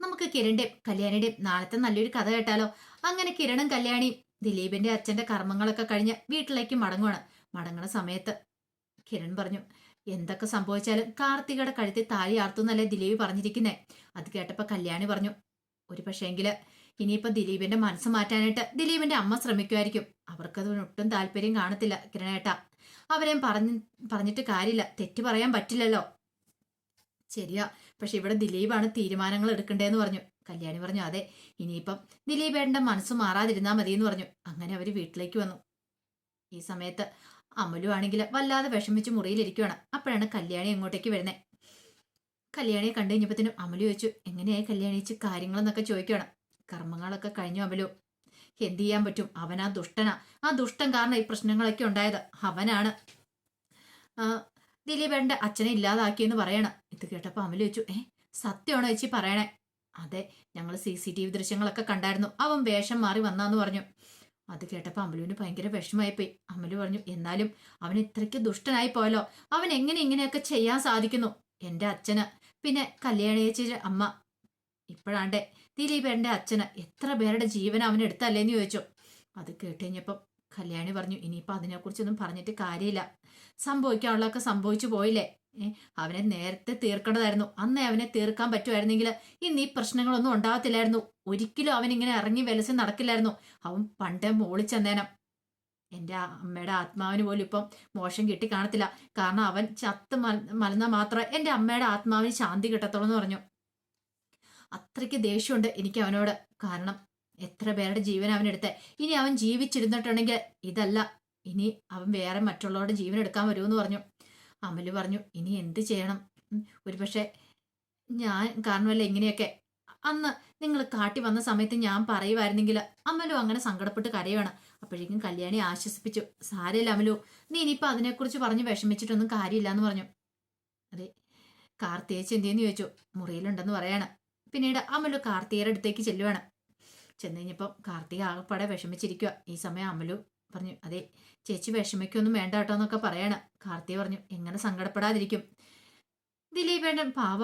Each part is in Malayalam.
നമുക്ക് കിരണിന്റെയും കല്യാണിയുടെയും നാളത്തെ നല്ലൊരു കഥ കേട്ടാലോ? അങ്ങനെ കിരണും കല്യാണിയും ദിലീപിന്റെ അച്ഛന്റെ കർമ്മങ്ങളൊക്കെ കഴിഞ്ഞ് വീട്ടിലേക്ക് മടങ്ങുവാണ്. മടങ്ങണ സമയത്ത് കിരൺ പറഞ്ഞു എന്തൊക്കെ സംഭവിച്ചാലും കാർത്തികയുടെ കഴുത്തിൽ താലി ആർത്തുന്നല്ലേ ദിലീപ് പറഞ്ഞിരിക്കുന്നേ? അത് കേട്ടപ്പോ കല്യാണി പറഞ്ഞു ഒരു പക്ഷേങ്കിൽ ഇനിയിപ്പോ ദിലീപിന്റെ മനസ്സ് മാറ്റാനായിട്ട് ദിലീപിന്റെ അമ്മ ശ്രമിക്കുമായിരിക്കും. അവർക്കത് ഒട്ടും താല്പര്യം കാണത്തില്ല കിരണേട്ട. അവരെയും പറഞ്ഞു പറഞ്ഞിട്ട് കാര്യമില്ല. തെറ്റ് പറയാൻ പറ്റില്ലല്ലോ. ശരിയാ പക്ഷെ ഇവിടെ ദിലീപാണ് തീരുമാനങ്ങൾ എടുക്കണ്ടേന്ന് പറഞ്ഞു. കല്യാണി പറഞ്ഞു അതെ ഇനിയിപ്പം ദിലീപേട്ടന്റെ മനസ്സ് മാറാതിരുന്നാ മതി എന്ന് പറഞ്ഞു. അങ്ങനെ അവർ വീട്ടിലേക്ക് വന്നു. ഈ സമയത്ത് അമലു ആണെങ്കിൽ വല്ലാതെ വിഷമിച്ച് മുറിയിലിരിക്കുവാണ്. അപ്പോഴാണ് കല്യാണി അങ്ങോട്ടേക്ക് വരുന്നത് കല്യാണിയെ കണ്ടു കഴിഞ്ഞപ്പത്തിനും അമലു ചോദിച്ചു എങ്ങനെയായി കല്യാണിച്ച് കാര്യങ്ങളെന്നൊക്കെ ചോദിക്കുവാണ്? കർമ്മങ്ങളൊക്കെ കഴിഞ്ഞു അമലു. എന്ത് ചെയ്യാൻ പറ്റും? അവനാ ദുഷ്ടനാ. ആ ദുഷ്ടൻ കാരണം ഈ പ്രശ്നങ്ങളൊക്കെ ഉണ്ടായത്. അവനാണ്. ആ, ദിലീപേട്ടന്റെ അച്ഛനെ ഇല്ലാതാക്കിയെന്ന് പറയണം. ഇത് കേട്ടപ്പോ അമല ചോദിച്ചു ഏ സത്യമാണോ ചേച്ചി പറയണേ? അതെ ഞങ്ങൾ സി സി ടി വി ദൃശ്യങ്ങളൊക്കെ കണ്ടായിരുന്നു. അവൻ വേഷം മാറി വന്നാന്ന് പറഞ്ഞു. അത് കേട്ടപ്പോ അമലുവിന് ഭയങ്കര വിഷമമായിപ്പോയി. അമലു പറഞ്ഞു എന്നാലും അവൻ ഇത്രയ്ക്ക് ദുഷ്ടനായി പോയല്ലോ. അവൻ എങ്ങനെ ഇങ്ങനെയൊക്കെ ചെയ്യാൻ സാധിക്കുന്നു? എന്റെ അച്ഛന്. പിന്നെ കല്യാണ ചേച്ചിയുടെ അമ്മ. ഇപ്പോഴാണ്ടേ. ദിലീപേട്ടന്റെ അച്ഛന് എത്ര പേരുടെ ജീവൻ അവൻ എടുത്തല്ലേന്ന് ചോദിച്ചു. അത് കേട്ട് കഴിഞ്ഞപ്പം കല്യാണി പറഞ്ഞു ഇനിയിപ്പോൾ അതിനെക്കുറിച്ചൊന്നും പറഞ്ഞിട്ട് കാര്യമില്ല. സംഭവിക്കാനുള്ളതൊക്കെ സംഭവിച്ചു പോയില്ലേ? അവനെ നേരത്തെ തീർക്കേണ്ടതായിരുന്നു. അന്നേ അവനെ തീർക്കാൻ പറ്റുമായിരുന്നെങ്കിൽ ഇന്ന് ഈ പ്രശ്നങ്ങളൊന്നും ഉണ്ടാകത്തില്ലായിരുന്നു. ഒരിക്കലും അവൻ ഇങ്ങനെ ഇറങ്ങി വിലസി നടക്കില്ലായിരുന്നു. അവൻ പണ്ടേ മോളിച്ചെന്നേനം എന്റെ അമ്മയുടെ ആത്മാവിന് പോലും ഇപ്പം മോശം കിട്ടി കാണത്തില്ല. കാരണം അവൻ ചത്ത് മല മലന്നാൽ മാത്രമേ എന്റെ അമ്മയുടെ ആത്മാവിന് ശാന്തി കിട്ടത്തുള്ളൂ എന്ന് പറഞ്ഞു. അത്രയ്ക്ക് ദേഷ്യമുണ്ട് എനിക്ക് അവനോട്. കാരണം എത്ര പേരുടെ ജീവൻ അവനെടുത്തേ ഇനി അവൻ ജീവിച്ചിരുന്നിട്ടുണ്ടെങ്കിൽ ഇതല്ല. ഇനി അവൻ വേറെ മറ്റുള്ളവരുടെ ജീവൻ എടുക്കാൻ വരുമെന്ന് പറഞ്ഞു. അമൽ പറഞ്ഞു ഇനി എന്ത് ചെയ്യണം? ഒരുപക്ഷെ ഞാൻ കാരണമല്ല ഇങ്ങനെയൊക്കെ. അന്ന് നിങ്ങൾ കാട്ടി വന്ന സമയത്ത് ഞാൻ പറയുമായിരുന്നെങ്കിൽ അമലു അങ്ങനെ സങ്കടപ്പെട്ട് കരയാണ് അപ്പോഴേക്കും കല്യാണി ആശ്വസിപ്പിച്ചു സാരയില്ല അമലു നീ ഇനിയിപ്പോൾ അതിനെക്കുറിച്ച് പറഞ്ഞ് വിഷമിച്ചിട്ടൊന്നും കാര്യമില്ല എന്ന് പറഞ്ഞു. അതെ കാർത്തിയേച്ച് എന്തെന്ന് ചോദിച്ചു? മുറിയിലുണ്ടെന്ന് പറയാണ്. പിന്നീട് അമലു കാർത്തിയുടെ അടുത്തേക്ക് ചെല്ലുവാണ്. ചെന്ന് കഴിഞ്ഞപ്പം കാർത്തിക ആകപ്പാടെ വിഷമിച്ചിരിക്കുക ഈ സമയം അമലു പറഞ്ഞു അതെ ചേച്ചി വിഷമിക്കൊന്നും വേണ്ട കേട്ടോ എന്നൊക്കെ പറയാണ്. കാർത്തിക പറഞ്ഞു എങ്ങനെ സങ്കടപ്പെടാതിരിക്കും? ദിലീപേട്ടൻ പാവ.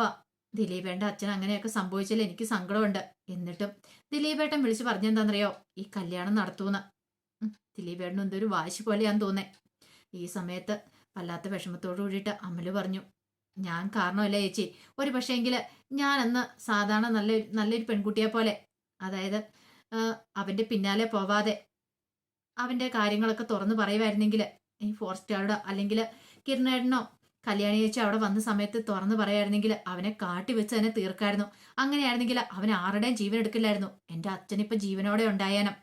ദിലീപേട്ടന്റെ അച്ഛൻ അങ്ങനെയൊക്കെ സംഭവിച്ചാൽ എനിക്ക് സങ്കടമുണ്ട്. എന്നിട്ടും ദിലീപേട്ടൻ വിളിച്ച് പറഞ്ഞെന്താണെന്നറിയോ ഈ കല്യാണം നടത്തൂന്ന്. ദിലീപേട്ടൻ എന്തൊരു വാശി പോലെയാന്ന് തോന്നേ. ഈ സമയത്ത് വല്ലാത്ത വിഷമത്തോടു കൂടിയിട്ട് അമൽ പറഞ്ഞു ഞാൻ കാരണമല്ല ചേച്ചി. ഒരു പക്ഷേങ്കിൽ ഞാൻ അന്ന് സാധാരണ നല്ല നല്ലൊരു പെൺകുട്ടിയെ പോലെ. അതായത് അവന്റെ പിന്നാലെ പോവാതെ. അവന്റെ കാര്യങ്ങളൊക്കെ തുറന്നു പറയുമായിരുന്നെങ്കിൽ ഈ ഫോറസ്റ്റുകാരോടോ അല്ലെങ്കിൽ കിരണേട്ടനോ കല്യാണി ചേച്ചി അവിടെ വന്ന സമയത്ത് തുറന്നു പറയായിരുന്നെങ്കിൽ അവനെ കാട്ടി വെച്ച് തന്നെ തീർക്കായിരുന്നു. അങ്ങനെയായിരുന്നെങ്കിൽ അവൻ ആരുടെയും ജീവൻ എടുക്കില്ലായിരുന്നു. എന്റെ അച്ഛനിപ്പം ജീവനോടെ ഉണ്ടായേനം.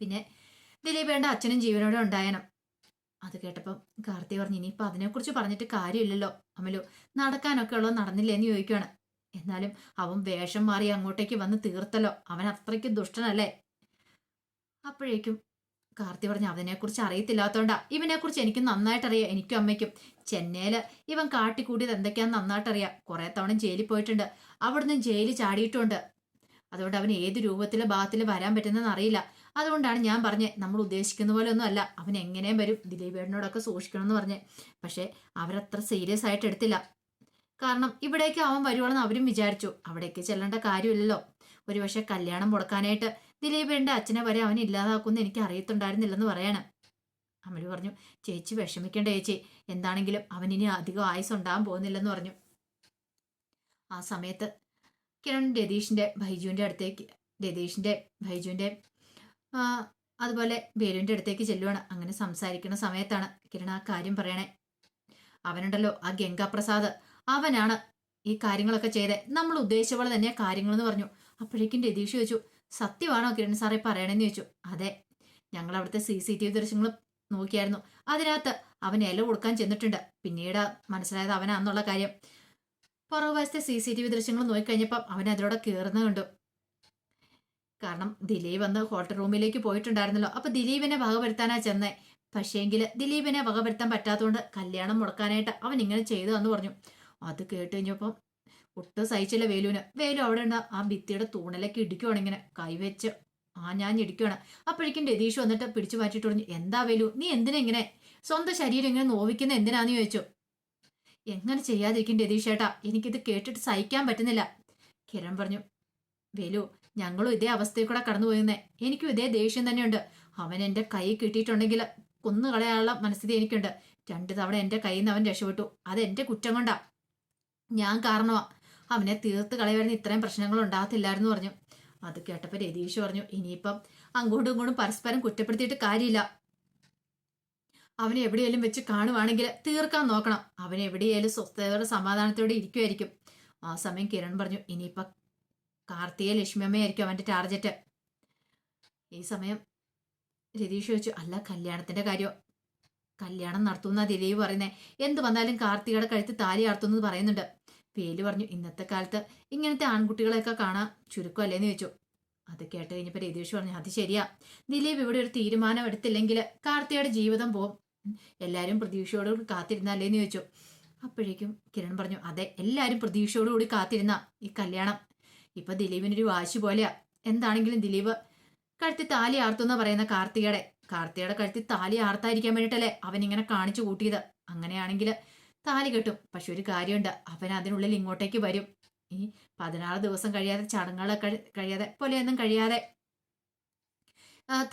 പിന്നെ ദിലീപേണ്ട അച്ഛനും ജീവനോടെ ഉണ്ടായേനം. അത് കേട്ടപ്പം കാർത്തി പറഞ്ഞു ഇനിയിപ്പോൾ അതിനെക്കുറിച്ച് പറഞ്ഞിട്ട് കാര്യമില്ലല്ലോ അമലു. നടക്കാനൊക്കെ ഉള്ളത് നടന്നില്ലേന്ന് ചോദിക്കുകയാണ് എന്നാലും അവൻ വേഷം മാറി അങ്ങോട്ടേക്ക് വന്ന് തീർത്തല്ലോ. അവൻ അത്രയ്ക്ക് ദുഷ്ടനല്ലേ? അപ്പോഴേക്കും കാർത്തി പറഞ്ഞു അവനെക്കുറിച്ച് അറിയത്തില്ലാത്തോണ്ടാ. ഇവനെക്കുറിച്ച് എനിക്ക് നന്നായിട്ടറിയാം. എനിക്കും അമ്മയ്ക്കും. ചെന്നൈയിൽ ഇവൻ കാട്ടിക്കൂടിയത് എന്തൊക്കെയാന്ന് നന്നായിട്ടറിയാം. കുറെ തവണ ജയിലിൽ പോയിട്ടുണ്ട്. അവിടുന്ന് ജയിലിൽ ചാടിയിട്ടുണ്ട്. അതുകൊണ്ട് അവൻ ഏത് രൂപത്തിൽ ഭാഗത്തിൽ വരാൻ പറ്റുന്നതെന്ന് അറിയില്ല. അതുകൊണ്ടാണ് ഞാൻ പറഞ്ഞത് നമ്മൾ ഉദ്ദേശിക്കുന്ന പോലെ ഒന്നും അല്ല. അവൻ എങ്ങനെയും വരും. ദിലീപേടിനോടൊക്കെ സൂക്ഷിക്കണം എന്ന് പറഞ്ഞേ. പക്ഷെ അവരത്ര സീരിയസ് ആയിട്ട് എടുത്തില്ല. കാരണം ഇവിടേക്ക് അവൻ വരുവാണെന്ന് അവരും വിചാരിച്ചു. അവിടേക്ക് ചെല്ലേണ്ട കാര്യമില്ലല്ലോ. ഒരുപക്ഷെ കല്യാണം മുടക്കാനായിട്ട് ദിലീപിന്റെ അച്ഛനെ വരെ അവൻ ഇല്ലാതാക്കുമെന്ന് എനിക്ക് അറിയത്തുണ്ടായിരുന്നില്ലെന്ന് പറയാണ്. അമൽ പറഞ്ഞു ചേച്ചി വിഷമിക്കേണ്ട ചേച്ചി. എന്താണെങ്കിലും അവൻ ഇനി അധികം ആയുസ് ഉണ്ടാകാൻ പോകുന്നില്ലെന്ന് പറഞ്ഞു. ആ സമയത്ത് കിരൺ രതീഷിന്റെ ഭൈജുവിന്റെ അടുത്തേക്ക് രതീഷിന്റെ ഭൈജുവിന്റെ അതുപോലെ ബേലുവിന്റെ അടുത്തേക്ക് ചെല്ലുവാണ്. അങ്ങനെ സംസാരിക്കുന്ന സമയത്താണ് കിരൺ ആ കാര്യം പറയണേ. അവനുണ്ടല്ലോ ആ ഗംഗാപ്രസാദ്. അവനാണ് ഈ കാര്യങ്ങളൊക്കെ ചെയ്തേ. നമ്മൾ ഉദ്ദേശിച്ച പോലെ തന്നെയാ കാര്യങ്ങളെന്ന് പറഞ്ഞു. അപ്പോഴേക്കും രതീഷ് ചോദിച്ചു സത്യമാണോ കിരൺ സാറേ പറയണെന്ന് ചോദിച്ചു. അതെ ഞങ്ങൾ അവിടുത്തെ സി സി ടി വി ദൃശ്യങ്ങൾ നോക്കിയായിരുന്നു. അതിനകത്ത് അവൻ ഇല കൊടുക്കാൻ ചെന്നിട്ടുണ്ട്. പിന്നീട് മനസ്സിലായത് അവനാന്നുള്ള കാര്യം. പുറകുവശത്തെ സി സി ടി വി ദൃശ്യങ്ങൾ നോക്കിക്കഴിഞ്ഞപ്പം അവൻ അതിലൂടെ കയറുന്ന കണ്ടു. കാരണം ദിലീപ് വന്ന് ഹോട്ടൽ റൂമിലേക്ക് പോയിട്ടുണ്ടായിരുന്നല്ലോ. അപ്പൊ ദിലീപിനെ വകവരുത്താനാ ചെന്നേ. പക്ഷേങ്കിൽ ദിലീപിനെ വകവരുത്താൻ പറ്റാത്തതുകൊണ്ട് കല്യാണം മുടക്കാനായിട്ട് അവൻ ഇങ്ങനെ ചെയ്തു എന്ന് പറഞ്ഞു. അത് കേട്ട് കഴിഞ്ഞപ്പം ഒട്ടും സഹിച്ചില്ല വേലുവിന്. വേലു അവിടെ ഉണ്ട് ആ ഭിത്തിയുടെ തൂണിലേക്ക് ഇടിക്കുവാണ് ഇങ്ങനെ. കൈവച്ച് ആ ഞാൻ ഇടിക്കുവാണ് അപ്പോഴേക്കും രതീഷ് വന്നിട്ട് പിടിച്ചു മാറ്റിയിട്ട് പറഞ്ഞു എന്താ വേലു നീ എന്തിനാ ഇങ്ങനെ? സ്വന്തം ശരീരം ഇങ്ങനെ നോവിക്കുന്ന എന്തിനാന്ന് ചോദിച്ചു. എങ്ങനെ ചെയ്യാതിരിക്കും രതീഷ് ചേട്ടാ എനിക്കിത് കേട്ടിട്ട് സഹിക്കാൻ പറ്റുന്നില്ല. കിരൺ പറഞ്ഞു വേലു ഞങ്ങളും ഇതേ അവസ്ഥയിൽ കൂടെ കടന്നു പോയിരുന്നേ. എനിക്കും ഇതേ ദേഷ്യം തന്നെയുണ്ട്. അവൻ എന്റെ കൈ കിട്ടിയിട്ടുണ്ടെങ്കിൽ കൊന്നു കളയാനുള്ള മനസ്ഥിതി എനിക്കുണ്ട്. രണ്ട് തവണ എന്റെ കയ്യിൽ നിന്ന് അവൻ രക്ഷപ്പെട്ടു. അത് എന്റെ കുറ്റം കൊണ്ടാ. ഞാൻ കാരണമാ അവനെ തീർത്ത് കളയുവായിരുന്നു ഇത്രയും പ്രശ്നങ്ങൾ ഉണ്ടാകത്തില്ലായിരുന്നു പറഞ്ഞു. അത് കേട്ടപ്പോൾ രതീഷ് പറഞ്ഞു ഇനിയിപ്പം അങ്ങോട്ടും ഇങ്ങോട്ടും പരസ്പരം കുറ്റപ്പെടുത്തിയിട്ട് കാര്യമില്ല. അവനെ എവിടെയെങ്കിലും വെച്ച് കാണുവാണെങ്കിൽ തീർക്കാൻ നോക്കണം. അവൻ എവിടെയെങ്കിലും സ്വസ്ഥതയോടെ സമാധാനത്തോടെ ഇരിക്കുമായിരിക്കും ആ സമയം കിരൺ പറഞ്ഞു ഇനിയിപ്പം കാർത്തിക ലക്ഷ്മിയമ്മയായിരിക്കും അവന്റെ ടാർജറ്റ്. ഈ സമയം രതീഷ് ചോദിച്ചു അല്ല കല്യാണത്തിന്റെ കാര്യം കല്യാണം നടത്തുന്ന ദിലീപ് പറയുന്നേ. എന്ത് വന്നാലും കാർത്തികയുടെ കഴുത്ത് താലി ആർത്തുന്നത് പറയുന്നുണ്ട്. പേൽ പറഞ്ഞു ഇന്നത്തെ കാലത്ത് ഇങ്ങനത്തെ ആൺകുട്ടികളെയൊക്കെ കാണാൻ ചുരുക്കമല്ലേന്ന് ചോദിച്ചു. അത് കേട്ട് കഴിഞ്ഞപ്പോൾ രതീഷ് പറഞ്ഞു അത് ശരിയാ. ദിലീപ് ഇവിടെ ഒരു തീരുമാനം എടുത്തില്ലെങ്കിൽ കാർത്തികയുടെ ജീവിതം പോവും. എല്ലാവരും പ്രതീക്ഷയോടുകൂടി കാത്തിരുന്നല്ലേന്ന് ചോദിച്ചു. അപ്പോഴേക്കും കിരൺ പറഞ്ഞു അതെ എല്ലാവരും പ്രതീക്ഷയോടുകൂടി കാത്തിരുന്ന ഈ കല്യാണം. ഇപ്പൊ ദിലീപിനൊരു വാശി പോലെയാ. എന്താണെങ്കിലും ദിലീപ് കഴുത്തി താലി ആർത്തുന്ന പറയുന്ന കാർത്തികയുടെ. കാർത്തികയുടെ കഴുത്തി താലി ആർത്തായിരിക്കാൻ വേണ്ടിയിട്ടല്ലേ അവൻ ഇങ്ങനെ കാണിച്ചു കൂട്ടിയത്. അങ്ങനെയാണെങ്കിൽ താലി കെട്ടും. പക്ഷെ ഒരു കാര്യമുണ്ട്. അവൻ അതിനുള്ളിൽ ഇങ്ങോട്ടേക്ക് വരും. ഈ പതിനാറ് ദിവസം കഴിയാതെ ചടങ്ങുകളൊക്കെ കഴിയാതെ പോലെയൊന്നും കഴിയാതെ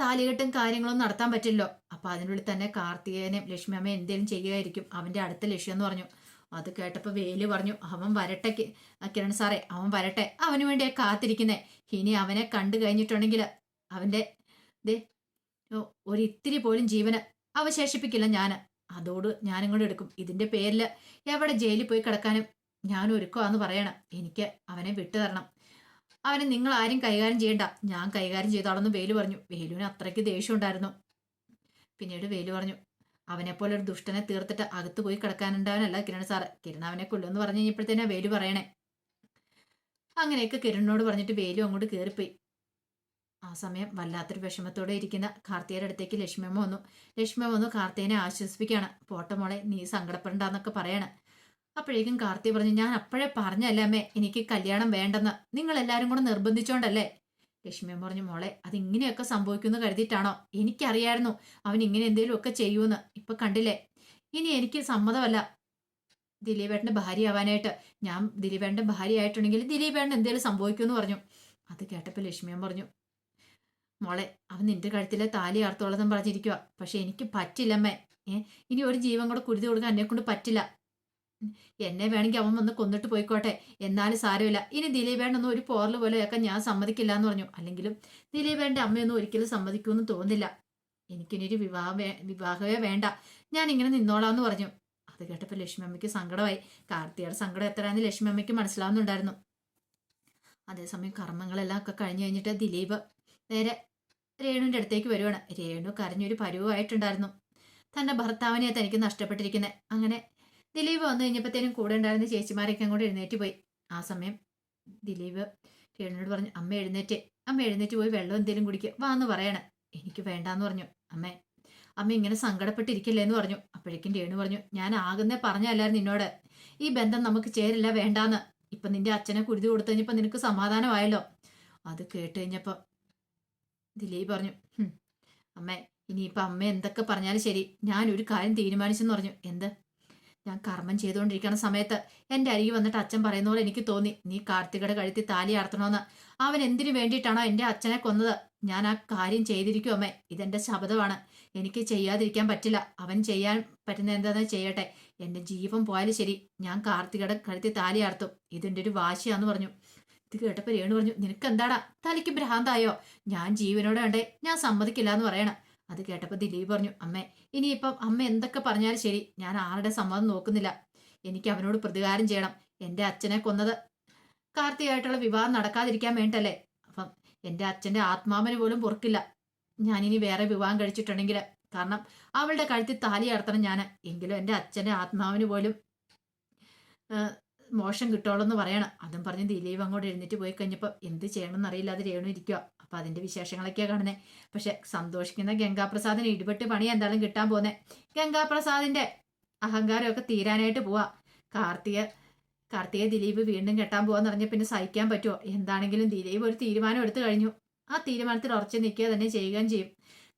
താലികെട്ടും കാര്യങ്ങളൊന്നും നടത്താൻ പറ്റില്ലോ അപ്പൊ അതിനുള്ളിൽ തന്നെ കാർത്തികേനെയും ലക്ഷ്മി അമ്മയും എന്തേലും ചെയ്യുമായിരിക്കും അവന്റെ അടുത്ത ലക്ഷ്യം എന്ന് പറഞ്ഞു. അത് കേട്ടപ്പോൾ വേലു പറഞ്ഞു അവൻ വരട്ടെ കിരൺ സാറേ അവൻ വരട്ടെ. അവന് വേണ്ടിയാ കാത്തിരിക്കുന്നേ. ഇനി അവനെ കണ്ടു കഴിഞ്ഞിട്ടുണ്ടെങ്കിൽ അവന്റെ ദേ ഒരിത്തിരി പോലും ജീവന് അവശേഷിപ്പിക്കില്ല ഞാൻ അതോട് ഞാനും കൂടെ എടുക്കും. ഇതിന്റെ പേരിൽ എവിടെ ജയിലിൽ പോയി കിടക്കാനും ഞാൻ ഒരുക്കോ എന്ന് പറയണം. എനിക്ക് അവനെ വിട്ടു തരണം അവനെ നിങ്ങൾ ആരും കൈകാര്യം ചെയ്യണ്ട. ഞാൻ കൈകാര്യം ചെയ്തോളെന്ന് വേലു പറഞ്ഞു. വേലുവിന് അത്രയ്ക്ക് ദേഷ്യം ഉണ്ടായിരുന്നു. പിന്നീട് വേലു പറഞ്ഞു അവനെപ്പോലെ ഒരു ദുഷ്ടനെ തീർത്തിട്ട് അകത്ത് പോയി കിടക്കാനുണ്ടാവനല്ല കിരൺ സാറ്. കിരൺ അവനെ കൊല്ലുമെന്ന് പറഞ്ഞു കഴിഞ്ഞപ്പോഴത്തേനാ വേലു പറയണേ. അങ്ങനെയൊക്കെ കിരണിനോട് പറഞ്ഞിട്ട് വേലു അങ്ങോട്ട് കയറിപ്പോയി ആ സമയം വല്ലാത്തൊരു വിഷമത്തോടെ ഇരിക്കുന്ന കാർത്തികയുടെ അടുത്തേക്ക് ലക്ഷ്മിയമ്മ വന്നു. ലക്ഷ്മിയമ്മ വന്നു കാർത്തികനെ ആശ്വസിപ്പിക്കുകയാണ്. പോട്ട മോളെ നീ സങ്കടപ്പെടണ്ടെന്നൊക്കെ പറയാണ്. അപ്പോഴേക്കും കാർത്തി പറഞ്ഞു ഞാൻ അപ്പോഴേ പറഞ്ഞല്ലേ അമ്മേ എനിക്ക് കല്യാണം വേണ്ടെന്ന്. നിങ്ങൾ എല്ലാവരും കൂടെ നിർബന്ധിച്ചോണ്ടല്ലേ? ലക്ഷ്മിയമ്മ പറഞ്ഞു മോളെ അത് ഇങ്ങനെയൊക്കെ സംഭവിക്കുമെന്ന് കരുതിയിട്ടാണോ? എനിക്കറിയായിരുന്നു അവൻ ഇങ്ങനെ എന്തെങ്കിലും ഒക്കെ ചെയ്യുമെന്ന്. ഇപ്പൊ കണ്ടില്ലേ? ഇനി എനിക്ക് സമ്മതമല്ല. ദിലീപേട്ടന്റെ ഭാര്യയാവാനായിട്ട്. ഞാൻ ദിലീപേട്ടന്റെ ഭാര്യ ആയിട്ടുണ്ടെങ്കിൽ ദിലീപേട്ടൻ എന്തെങ്കിലും സംഭവിക്കുമെന്ന് പറഞ്ഞു. അത് കേട്ടപ്പോൾ ലക്ഷ്മിയമ്മ പറഞ്ഞു മോളെ അവൻ നിന്റെ കഴുത്തിലെ താലി ആർത്തോളതും പറഞ്ഞിരിക്കുക പക്ഷെ എനിക്ക് പറ്റില്ലമ്മേ ഏ ഇനി ഒരു ജീവൻ കൂടെ കുരുതി കൊടുക്കാൻ എന്നെ കൊണ്ട് പറ്റില്ല. എന്നെ വേണമെങ്കിൽ അവൻ വന്ന് കൊന്നിട്ട് പോയിക്കോട്ടെ. എന്നാലും സാരമില്ല. ഇനി ദിലീപേണ്ടൊന്നും ഒരു പോറൽ പോലെയൊക്കെ ഞാൻ സമ്മതിക്കില്ല എന്ന് പറഞ്ഞു. അല്ലെങ്കിലും ദിലീപേന്റെ അമ്മയൊന്നും ഒരിക്കലും സമ്മതിക്കുമെന്ന് തോന്നില്ല എനിക്കിനൊരു വിവാഹ വിവാഹമേ വേണ്ട. ഞാൻ ഇങ്ങനെ നിന്നോളാന്ന് പറഞ്ഞു. അത് കേട്ടപ്പോൾ ലക്ഷ്മി അമ്മയ്ക്ക് സങ്കടമായി. കാർത്തിയുടെ സങ്കടം എത്രയാണെന്ന് ലക്ഷ്മി അമ്മയ്ക്ക് മനസ്സിലാവുന്നുണ്ടായിരുന്നു. അതേസമയം കർമ്മങ്ങളെല്ലാം ഒക്കെ കഴിഞ്ഞു കഴിഞ്ഞിട്ട് ദിലീപ് നേരെ രേണുവിന്റെ അടുത്തേക്ക് വരുവാണ്. രേണു കരഞ്ഞൊരു പരുവായിട്ടുണ്ടായിരുന്നു. തന്റെ ഭർത്താവിനെ തനിക്ക് നഷ്ടപ്പെട്ടിരിക്കുന്നത് അങ്ങനെ ദിലീപ് വന്നു കഴിഞ്ഞപ്പോഴത്തേനും കൂടെ ഉണ്ടായിരുന്ന ചേച്ചിമാരൊക്കെ അങ്ങോട്ട് എഴുന്നേറ്റ് പോയി. ആ സമയം ദിലീപ് രേണുവിനോട് പറഞ്ഞു അമ്മ എഴുന്നേറ്റ്. അമ്മ എഴുന്നേറ്റ് പോയി വെള്ളം എന്തെങ്കിലും കുടിക്കുക വാ എന്ന് പറയണം. എനിക്ക് വേണ്ടാന്ന് പറഞ്ഞു. അമ്മ അമ്മ ഇങ്ങനെ സങ്കടപ്പെട്ടിരിക്കില്ലേ എന്ന് പറഞ്ഞു. അപ്പോഴേക്കും രേണു പറഞ്ഞു ഞാൻ ആകുന്നേ പറഞ്ഞല്ലായിരുന്നു നിന്നോട്. ഈ ബന്ധം നമുക്ക് ചേരില്ല വേണ്ടാന്ന്. ഇപ്പൊ നിന്റെ അച്ഛനെ കുരുതി കൊടുത്തു കഴിഞ്ഞപ്പോ നിനക്ക് സമാധാനമായല്ലോ. അത് കേട്ട് കഴിഞ്ഞപ്പോ ദിലീപ് പറഞ്ഞു അമ്മേ ഇനിയിപ്പോൾ അമ്മ എന്തൊക്കെ പറഞ്ഞാലും ശരി. ഞാൻ ഒരു കാര്യം തീരുമാനിച്ചെന്ന് പറഞ്ഞു. എന്ത്? ഞാൻ കർമ്മം ചെയ്തുകൊണ്ടിരിക്കുന്ന സമയത്ത് എന്റെ അരികി വന്നിട്ട് അച്ഛൻ പറയുന്ന പോലെ എനിക്ക് തോന്നി. നീ കാർത്തികയുടെ കഴുത്തി താലി ആർത്തണമെന്ന് അവൻ എന്തിനു വേണ്ടിയിട്ടാണോ എന്റെ അച്ഛനെ കൊന്നത്? ഞാൻ ആ കാര്യം ചെയ്തിരിക്കും അമ്മേ. ഇതെന്റെ ശബ്ദമാണ് എനിക്ക് ചെയ്യാതിരിക്കാൻ പറ്റില്ല. അവൻ ചെയ്യാൻ പറ്റുന്ന എന്താണെന്ന് ചെയ്യട്ടെ. എന്റെ ജീവൻ പോയാലും ശരി. ഞാൻ കാർത്തികയുടെ കഴുത്തി താലി ആർത്തും. ഇതിന്റെ ഒരു വാശിയാന്ന് പറഞ്ഞു. ഇത് കേട്ടപ്പോൾ രേണു പറഞ്ഞു നിനക്ക് എന്താടാ തലയ്ക്ക് ഭ്രാന്തായോ? ഞാൻ ജീവനോടെ വേണ്ടേ ഞാൻ സമ്മതിക്കില്ല എന്ന് പറയണം. അത് കേട്ടപ്പോൾ ദിലീപ് പറഞ്ഞു അമ്മേ ഇനിയിപ്പം അമ്മ എന്തൊക്കെ പറഞ്ഞാലും ശരി ഞാൻ ആരുടെ സമ്മതം നോക്കുന്നില്ല. എനിക്ക് അവനോട് പ്രതികാരം ചെയ്യണം. എന്റെ അച്ഛനെ കൊന്നത് കാർത്തികായിട്ടുള്ള വിവാഹം നടക്കാതിരിക്കാൻ വേണ്ടല്ലേ അപ്പം എന്റെ അച്ഛന്റെ ആത്മാവിന് പോലും പൊറുക്കില്ല. ഞാനിനി വേറെ വിവാഹം കഴിച്ചിട്ടുണ്ടെങ്കിൽ കാരണം അവളുടെ കഴുത്തിൽ താലി അടത്തണം ഞാൻ എങ്കിലും എന്റെ അച്ഛന്റെ ആത്മാവിന് പോലും മോശം കിട്ടുള്ളൂ പറയണം. അതും പറഞ്ഞ് ദിലീപ് അങ്ങോട്ട് എഴുന്നേറ്റ് പോയി കഴിഞ്ഞപ്പോൾ എന്ത് ചെയ്യണമെന്ന് അറിയില്ലാതെ രേണു ഇരിക്കുക അപ്പം അതിന്റെ വിശേഷങ്ങളൊക്കെയാണ് കാണുന്നത് പക്ഷെ സന്തോഷിക്കുന്ന ഗംഗാപ്രസാദിന് ഇടിപെട്ട് പണി എന്തായാലും കിട്ടാൻ പോകുന്നത് ഗംഗാപ്രസാദിന്റെ അഹങ്കാരമൊക്കെ തീരാനായിട്ട് പോവാ. കാർത്തിക കാർത്തിക ദിലീപ് വീണ്ടും കെട്ടാൻ പോവാന്ന് പറഞ്ഞ പിന്നെ സഹിക്കാൻ പറ്റുമോ എന്താണെങ്കിലും ദിലീപ് ഒരു തീരുമാനം എടുത്തു കഴിഞ്ഞു. ആ തീരുമാനത്തിൽ ഉറച്ചു നിൽക്കുക തന്നെ ചെയ്യുകയും ചെയ്യും.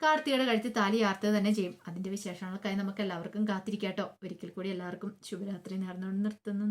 കാർത്തികയുടെ കഴുത്തിൽ താലി ആർത്തുക തന്നെ ചെയ്യും. അതിന്റെ വിശേഷങ്ങൾക്കായി നമുക്ക് എല്ലാവർക്കും കാത്തിരിക്കാട്ടോ. ഒരിക്കൽ കൂടി എല്ലാവർക്കും ശുഭരാത്രി നേർന്നുകൊണ്ട് നിർത്തുന്നു.